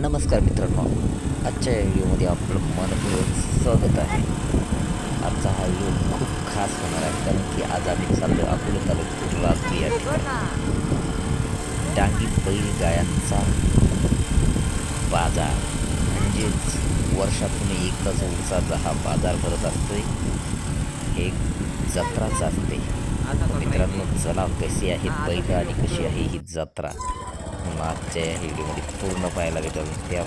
नमस्कार मित्रांनो. आजच्या व्हिडिओमध्ये आपलं मनपूर्वक स्वागत आहे. आजचा हा व्हिडिओ खूप खास होणार आहे कारण की आज आम्ही चाललो अकोले तालुक्यातील रात्री या ठिकाणी. डांगी बैल गायांचा बाजार. म्हणजेच वर्षातून एकदाच उसाचा हा बाजार भरत असतोय. एक जत्राच असते. मित्रांनो चला कशी आहे बैल आणि कशी आहे ही जत्रा? मागच्या या व्हिडिओमध्ये पूर्ण पाहायला भेटेल. त्या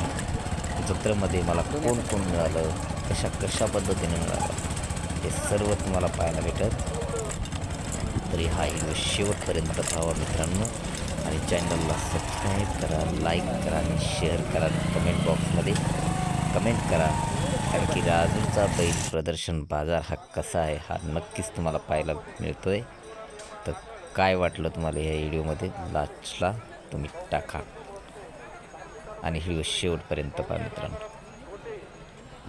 जत्रेमध्ये मला कोण कोण मिळालं? कशा कशा पद्धतीने मिळालं? हे सर्व तुम्हाला पाहायला भेटत तरी हा व्हिडिओ शेवटपर्यंत पाहावा मित्रांनो. आणि चॅनलला सबस्क्राईब करा लाईक करा आणि शेअर करा कमेंट बॉक्समध्ये कमेंट करा. कारण की राजूचा बैल प्रदर्शन बाजार हा कसा आहे हा नक्कीच तुम्हाला पाहायला मिळतो आहे तर काय वाटलं तुम्हाला या व्हिडिओमध्ये लास्टला तुम्ही टाका. आणि व्हिडिओ शेवटपर्यंत पहा मित्रांनो.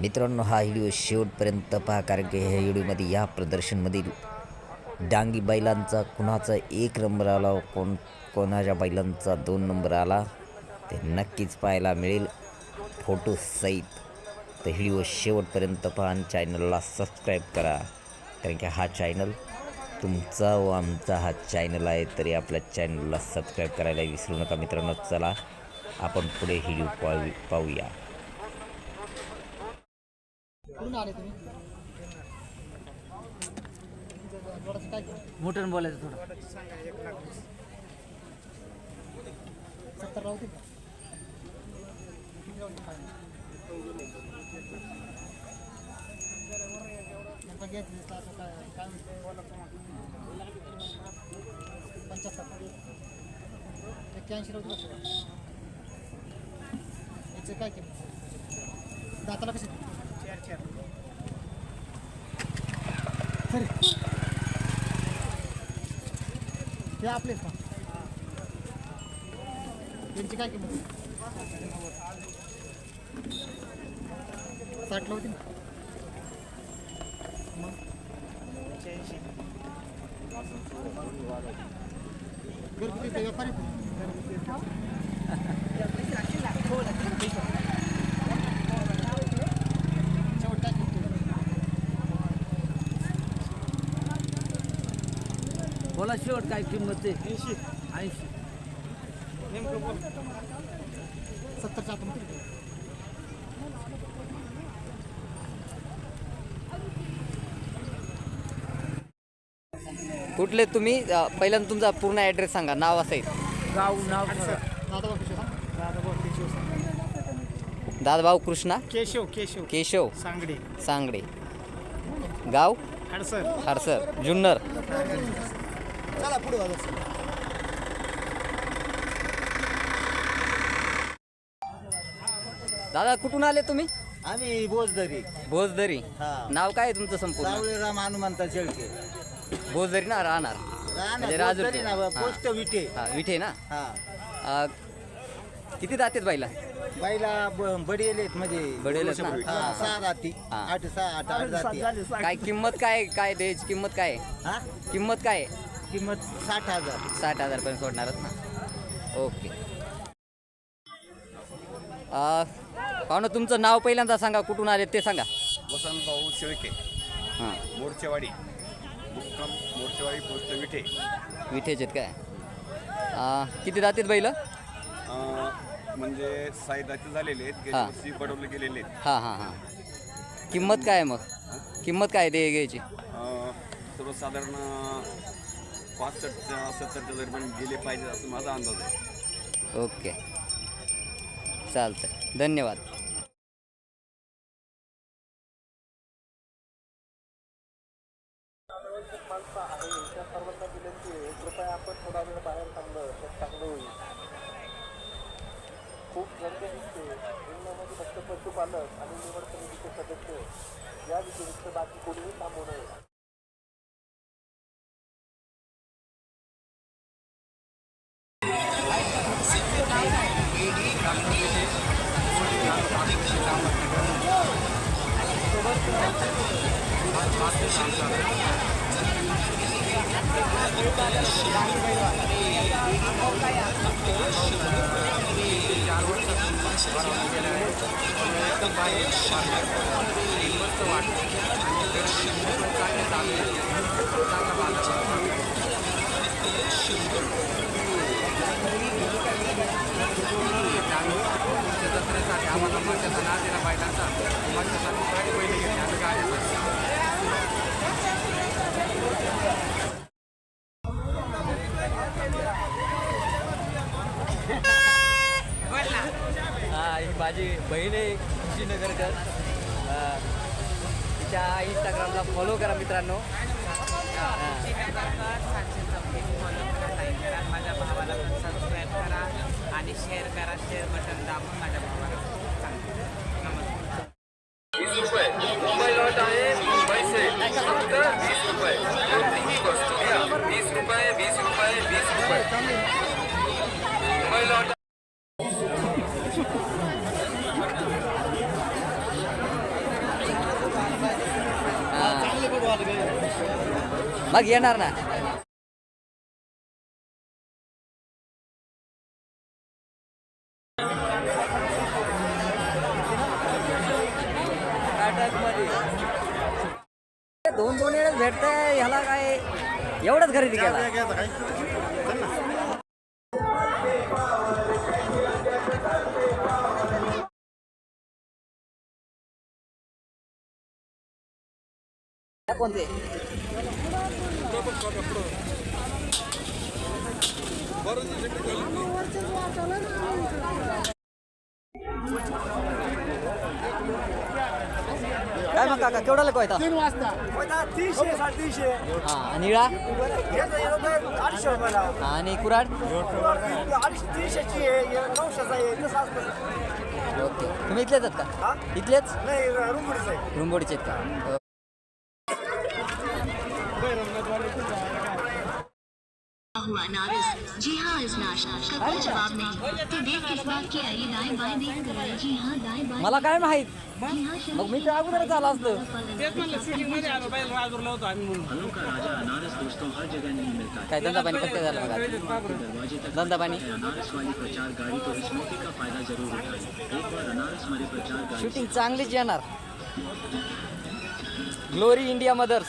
मित्रांनो हा व्हिडिओ शेवटपर्यंत पहा कारण की ह्या व्हिडिओमध्ये या प्रदर्शनमधील डांगी बैलांचा कुणाचा एक नंबर आला कोण कोणाच्या बैलांचा दोन नंबर आला ते नक्कीच पाहायला मिळेल. फोटो सहित. तर व्हिडिओ शेवटपर्यंत पहा आणि चॅनलला सबस्क्राईब करा कारण की हा चॅनल तुमचा व आमचा हा चॅनल आहे तरी आपल्या चॅनलला सबस्क्राईब करायला विसरू नका मित्रांनो. चला आपण पुढे व्हिडिओ पाहू पाहूया. मोठ्यानं बोलायचं थोडं. सत्तर काय? पंच्याहत्तर एक्क्याऐंशी काय केलं दाताला कसे चार चार हे आपलेच का? त्यांची काय किंमत? साठला होती ना मग घरगुती ते व्यापारी आहेत. शेवट काय किंमत बोला शेवट काय किंमत आहे? ऐंशी. ऐंशी. नेमकं बोल. सत्तरच्या कुठले तुम्ही? अ, पहिल्यांदा तुमचा पूर्ण ॲड्रेस सांगा नाव असेल गाव नाव दादाभाऊ कृष्णा? केशव केशव. केशव. सांगडे. सांगडे. गाव? हडसर. हडसर. जुन्नर. चला पुढे वाजव. दादा कुठून आले तुम्ही? आम्ही बोजदरी भोजदरी. हा. नाव काय आहे तुमचं संपूर्ण? राम हनुमंता शेळके. भोजदरी ना राहणार. म्हणजे राजूर. पोस्ट विटे. हा विठे ना? हा. किती जातात बाईला? बाईला ब- बडियेले आहेत म्हणजे. बडियेले आहेत ना? हा, सहा जाती. हा. आठ सहा आठ आठ जाती. काय किंमत काय काय द्यायची किंमत काय आहे? हा? किंमत काय आहे? किंमत साठ हजार. साठ हजारपर्यंत सोडणारच ना? ओके. अ, पाहुणं तुमचं नाव पहिल्यांदा सांगा कुठून आले ते सांगा. वसंतभाऊ शेळके. हां. मोर्चेवाडी. मुक्काम मोर्चेवाडी पोस्ट विठे. विठेचे आहेत काय? किती जातात बैल? अं, म्हणजे साईदाचे झालेले आहेत गेल्या हा. वर्षी बडवले गेलेले आहेत. हां हां हां. किंमत काय आहे मग? किंमत काय दे घ्यायची? अं, सर्वसाधारण पासष्टच्या सत्तरच्या दरम्यान गेले पाहिजे असं माझा अंदाज आहे. ओके. चालतंय. धन्यवाद. माणसं आहे त्या सर्वांना विनंती आहे कृपया आपण थोडा वेळ बाहेर थांबलं तर चांगलं होईल खूप गर्दी दिसते जिल्ह्यामध्ये फक्त पशुपालक आणि निवड समितीचे सदस्य या व्यतिरिक्त बाकी कोणीही थांबू नये Thank you. आम्हाला मच्छाचा नाद दिला बैलांचा मच्छासाठी सगळी बैल घेतली. आम्ही गाडी हा ही माझी बहीण आहे कुशीनगरकर तिच्या इंस्टाग्रामला फॉलो करा मित्रांनो. माझ्या भावाला पण सबस्क्राईब करा आणि शेअर करा शेअर बटन दाबून माझ्या भावाला सांगा नमस्कार मुंबई लॉट आहे पैसे फक्त वीस रुपये कोणतीही वस्तू घ्या वीस रुपये वीस रुपये वीस रुपये मुंबई लॉट मग येणार ना. दोन दोन वेळेस भेटतंय ह्याला काय एवढंच खरेदी केला. कोणते? काय मग काका केवढा लोक येतात तीन वाजता. तीनशे साडेतीनशे. हा आणि निळा अडीचशे रुपयाला. हा, आणि कुराड अडीचशे तीनशेची आहे नऊशेचा आहे तसं असतं ओके. तुम्ही इथलेच आहेत का? इथलेच? नाही आहे. रुंबोडीचे आहेत का? हुआ जी हाँ इजनाश का कोई जवाब नहीं। तो देख किस बात की आई। दाएं बाएं देख कर आए जी हाँ दाएं बाएं। मला काय माहीत? मग मी तर अगोदरच आलो असतो. काय धंदा पाणी कसं काय झालं बघा. धंदा पाणी. शूटिंग चांगलीच येणार. ग्लोरी इंडिया मदर्स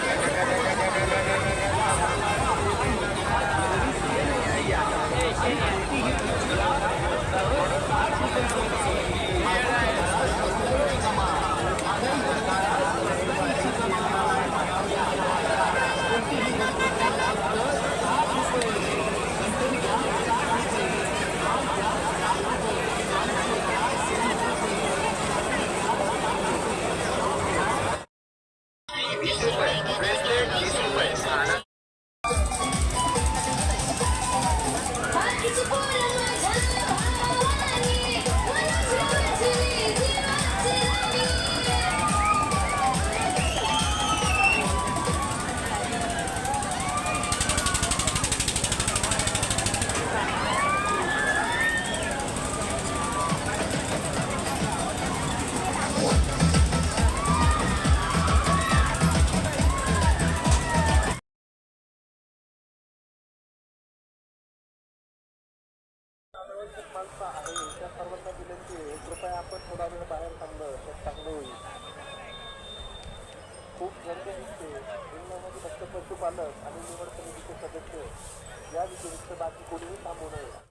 माणसं खूप गर्दी दिसते जिल्ह्यामध्ये फक्त पशुपालक आणि निवड समितीचे सदस्य या व्यतिरिक्त बाकी कोणीही थांबू नये